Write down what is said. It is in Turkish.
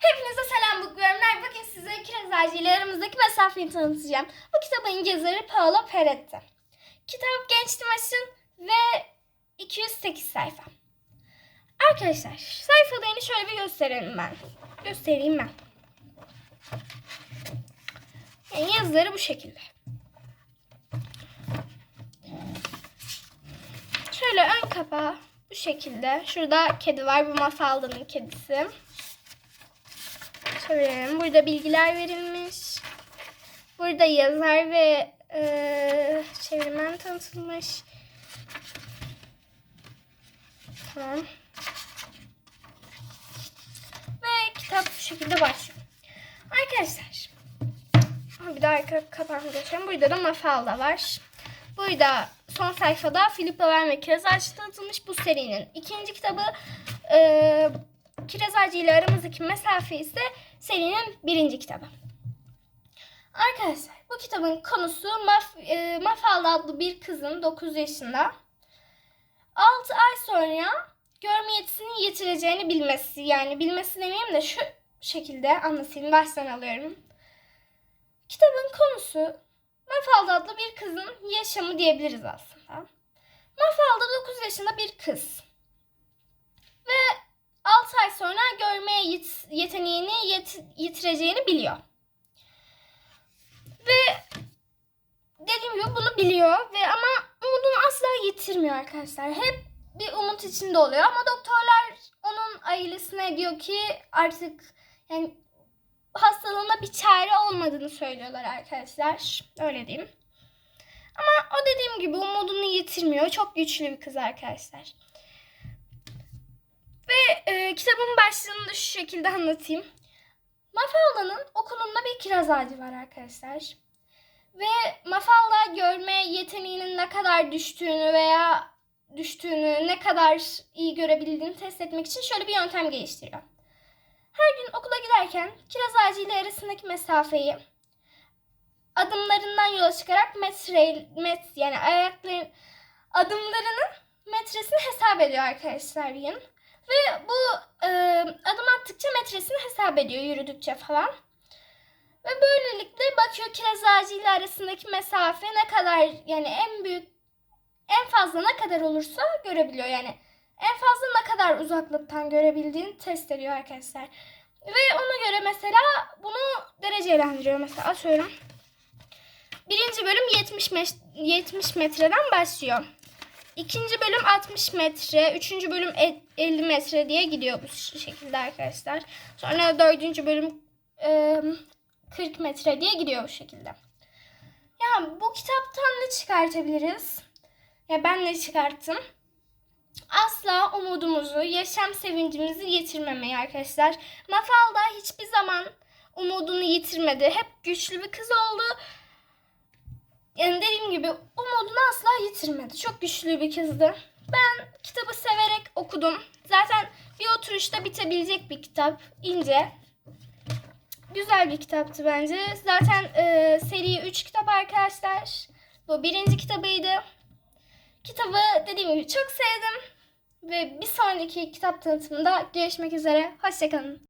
Hepinize selam bölümler. Bugün size kiraz ağacı ile aramızdaki mesafeyi tanıtacağım. Bu kitabın yazarı Paolo Peretti. Kitap Genç Dimaş'ın ve 208 sayfa. Arkadaşlar sayfalarını şöyle bir gösterelim ben. Göstereyim ben. Yani yazıları bu şekilde. Şöyle ön kapağı bu şekilde. Şurada kedi var. Bu Mafalda'nın kedisi. Şöyle burada bilgiler verilmiş. Burada yazar ve e, çevirmen tanıtılmış. Tamam. Ve kitap bu şekilde başlıyor. Arkadaşlar. Bir daha arka kapağını göstereyim. Burada da Mafalda var. Burada son sayfada Philip Loven ve Kiraz Ağacı tanıtılmış bu serinin ikinci kitabı. E, Kiraz Ağacı ile aramızdaki mesafe ise serinin birinci kitabı. Arkadaşlar bu kitabın konusu Maf, e, Mafalda adlı bir kızın 9 yaşında 6 ay sonra görme yetisini yitireceğini bilmesi. Yani bilmesi demeyeyim de şu şekilde anlatayım. Baştan alıyorum. Kitabın konusu Mafalda adlı bir kızın yaşamı diyebiliriz aslında. Mafalda 9 yaşında bir kız. Ve 6 ay sonra görmeye yet- yeteneğini yet- yitireceğini biliyor. Ve dediğim gibi bunu biliyor ve ama umudunu asla yitirmiyor arkadaşlar. Hep bir umut içinde oluyor ama doktorlar onun ailesine diyor ki artık yani hastalığına bir çare olmadığını söylüyorlar arkadaşlar. Öyle diyeyim. Ama o dediğim gibi umudunu yitirmiyor. Çok güçlü bir kız arkadaşlar. Ve e, kitabın başlığını da şu şekilde anlatayım. Mafalda'nın okulunda bir kiraz ağacı var arkadaşlar. Ve Mafalda görme yeteneğinin ne kadar düştüğünü veya düştüğünü, ne kadar iyi görebildiğini test etmek için şöyle bir yöntem geliştiriyor. Her gün okula giderken kiraz ağacı ile arasındaki mesafeyi adımlarından yola çıkarak metre, met, yani ayakların adımlarının metresini hesap ediyor arkadaşlar yine. Ve bu e, adım attıkça metresini hesap ediyor yürüdükçe falan. Ve böylelikle bakıyor kiraz ağacı ile arasındaki mesafe ne kadar yani en büyük en fazla ne kadar olursa görebiliyor yani. En fazla ne kadar uzaklıktan görebildiğini test ediyor arkadaşlar. Ve ona göre mesela bunu derecelendiriyor. Mesela atıyorum. Birinci bölüm 70, me- 70 metreden başlıyor. İkinci bölüm 60 metre, üçüncü bölüm e- 50 metre diye gidiyor bu şekilde arkadaşlar. Sonra dördüncü bölüm e, 40 metre diye gidiyor bu şekilde. Ya bu kitaptan ne çıkartabiliriz? Ya ben ne çıkarttım? Asla umudumuzu, yaşam sevincimizi yitirmemeyi arkadaşlar. Mafalda hiçbir zaman umudunu yitirmedi. Hep güçlü bir kız oldu. Yani dediğim gibi umudunu asla yitirmedi. Çok güçlü bir kızdı. Ben kitabı severek okudum. Zaten bir oturuşta bitebilecek bir kitap. ince. Güzel bir kitaptı bence. Zaten e, seri 3 kitap arkadaşlar. Bu birinci kitabıydı. Kitabı dediğim gibi çok sevdim. Ve bir sonraki kitap tanıtımında görüşmek üzere. Hoşçakalın.